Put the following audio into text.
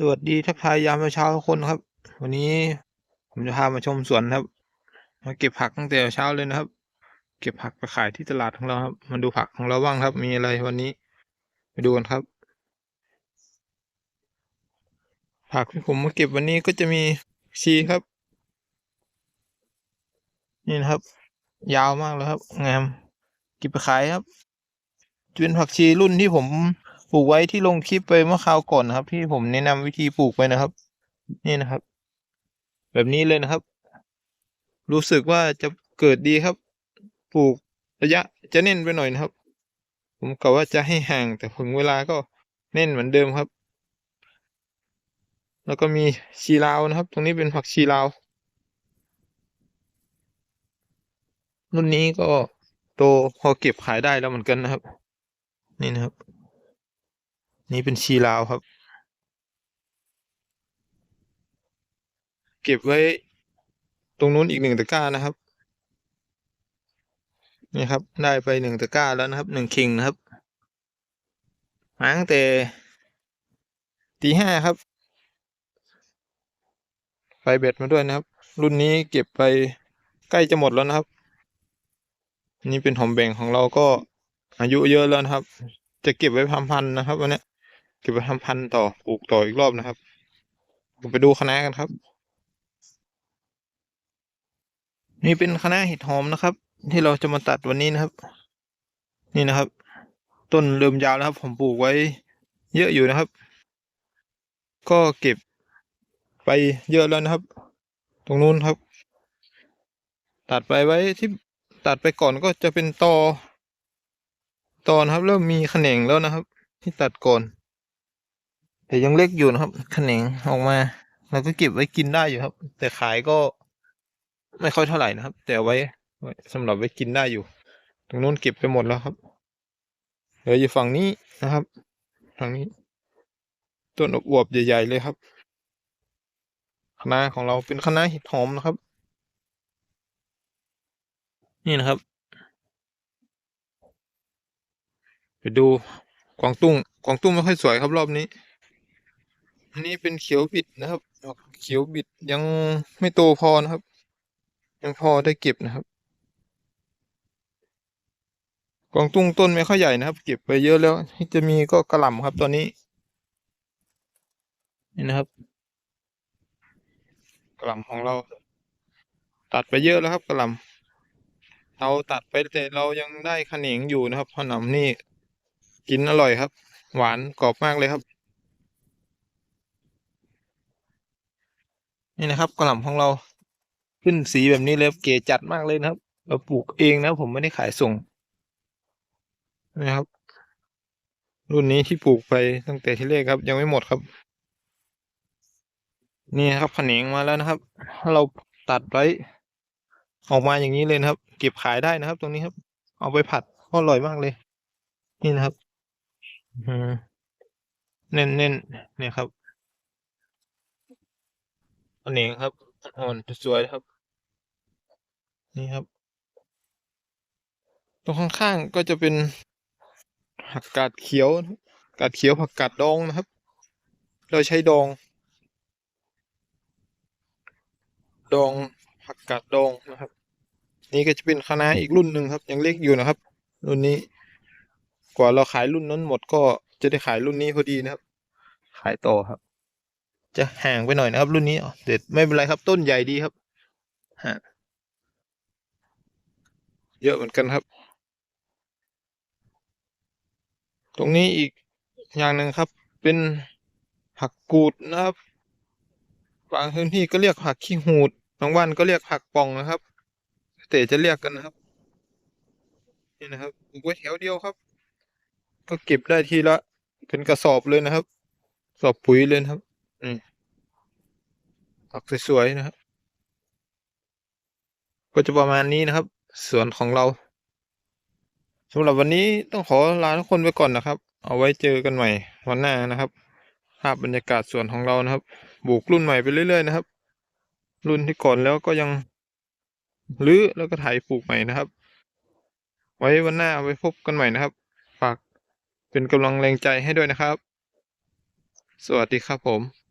สวัสดีทักทายยามเช้าทุกคนครับ วันนี้ผมจะพามาชมสวนครับ มาเก็บผักตั้งแต่เช้าเลยนะครับ เก็บผักไปขายที่ตลาดของเราครับ มาดูผักของเราบ้างครับ มีอะไรวันนี้ไปดูกันครับ ผักที่ผมมาเก็บวันนี้ก็จะมีชีครับ นี่นะครับ ยาวมากเลยครับ งามเก็บไปขายครับจะเป็นผักชีรุ่นที่ผม ลูกไว้ที่ลงคลิปไปเมื่อคราวก่อนนะครับ ที่ผมแนะนำวิธีปลูกไปนะครับ นี่นะครับ แบบนี้เลยนะครับ รู้สึกว่าจะเกิดดีครับ ปลูกระยะจะเน้นไปหน่อยนะครับ ผมกะว่าจะให้ห่างแต่ถึงเวลาก็เน้นเหมือนเดิมครับ แล้วก็มีชีลาวนะครับ ตรงนี้เป็นผักชีลาวรุ่นนี้ก็โตพอเก็บขายได้แล้วเหมือนกันนะครับ นี่นะครับ นี่เป็นชีลาวครับ เก็บไว้ตรงนู้นอีกหนึ่งตะกร้านะครับ นี่ครับ ได้ไปหนึ่งตะกร้าแล้วนะครับหนึ่งคิงนะครับมาตั้งแต่ตีห้าครับ ไปเบ็ดมาด้วยนะครับ รุ่นนี้เก็บไปใกล้จะหมดแล้วนะครับ นี่เป็นหอมแบ่งของเราก็อายุเยอะแล้วนะครับ จะเก็บไว้พันธุ์นะครับวันนี้ เก็บไว้ทำพันธุ์ต่อปลูกต่ออีกรอบนะครับผมไปดูคณะน้ากันครับ นี่เป็นคณะน้าเห็ดหอมนะครับ ที่เราจะมาตัดวันนี้นะครับ นี่นะครับ ต้นเริ่มยาวแล้วครับ ผมปลูกไว้ เยอะอยู่นะครับ ก็เก็บไปเยอะแล้วนะครับ ตรงนู้นครับ ตัดไปไว้ที่ตัดไปก่อนก็จะเป็นตอตอนครับ เริ่มมีแขนงแล้วนะครับ ที่ตัดก่อน แต่ยังเล็กอยู่นะครับแขนงออกมาเราก็เก็บไว้กินได้อยู่ครับ แต่ขายก็ไม่ค่อยเท่าไหร่นะครับ แต่ไว้ไว้สำหรับไว้กินได้อยู่ ตรงนู้นเก็บไปหมดแล้วครับเหลืออยู่ฝั่งนี้นะครับฝั่งนี้ ต้นอวบใหญ่ ๆ เลยครับคณะของเราเป็นคณะเห็ดหอมนะครับ นี่นะครับ ไปดูกวางตุ้งกวางตุ้งไม่ค่อยสวยครับรอบนี้ อันนี้เป็นเขียวบิดนะครับดอกเขียวบิดยังไม่โตพอนะครับ ยังพอได้เก็บนะครับกวางตุ้งต้นไม่ค่อยใหญ่นะครับ เก็บไปเยอะแล้วที่จะมีก็กระหล่ำครับตอนนี้นี่นะครับกระหล่ำของเรา ตัดไปเยอะแล้วครับกระหล่ำเราตัดไปแต่เรายังได้ขะเหนงอยู่นะครับขนมนี่กินอร่อยครับ หวานกรอบมากเลยครับ นี่นะครับกระหล่ำของเราขึ้นสีแบบนี้เลยบเก๋จัดมากเลยนะครับ เราปลูกเองนะผมไม่ได้ขายส่งนะครับ รุ่นนี้ที่ปลูกไปตั้งแต่ที่แรกครับ ยังไม่หมดครับ นี่นะครับขะเหนงมาแล้วนะครับเราตัดไว้ออกมาอย่างนี้เลยนะครับ เก็บขายได้นะครับ ตรงนี้ครับ เอาไปผัดก็อร่อยมากเลย นี่นะครับเน้นเน้นเนี่ยครับ ขะเหนงครับอ่อนๆสวยๆครับ นี่ครับ ตรงข้างๆก็จะเป็นผักกาดเขียวนะครับกาดเขียวผักกาดดองนะครับ เราใช้ดอง ดองผักกาดดองนะครับ นี่ก็จะเป็นคณะน้าอีกรุ่นหนึ่งครับ ยังเล็กอยู่นะครับ รุ่นนี้ กว่าเราขายรุ่นนั้นหมดก็จะได้ขายรุ่นนี้พอดีนะครับ ขายต่อครับ จะห่างไปหน่อยนะครับ รุ่นนี้เด็ดไม่เป็นไรครับต้นใหญ่ดีครับฮะเยอะเหมือนกันครับ ตรงนี้อีกอย่างหนึ่งครับ เป็นผักกูดนะครับบางพื้นที่ก็เรียกผักขี้หูดบางวันก็เรียกผักป่องนะครับ แต่จะเรียกกันนะครับนี่นะครับปลูกไว้แถวเดียวครับ ก็เก็บได้ทีละเป็นกระสอบเลยนะครับ สอบปุ๋ยเลยนะครับ นี่ผักสวยๆนะครับ ก็จะประมาณนี้นะครับ สวนของเราสำหรับวันนี้ต้องขอลาทุกคนไปก่อนนะครับ เอาไว้เจอกันใหม่วันหน้านะครับ ภาพบรรยากาศสวนของเรานะครับปลูกรุ่นใหม่ไปเรื่อยๆนะครับ รุ่นที่ก่อนแล้วก็ยังรื้อแล้วก็ไถปลูกใหม่นะครับ ไว้วันหน้าไว้พบกันใหม่นะครับ ฝากเป็นกำลังแรงใจให้ด้วยนะครับ สวัสดีครับผม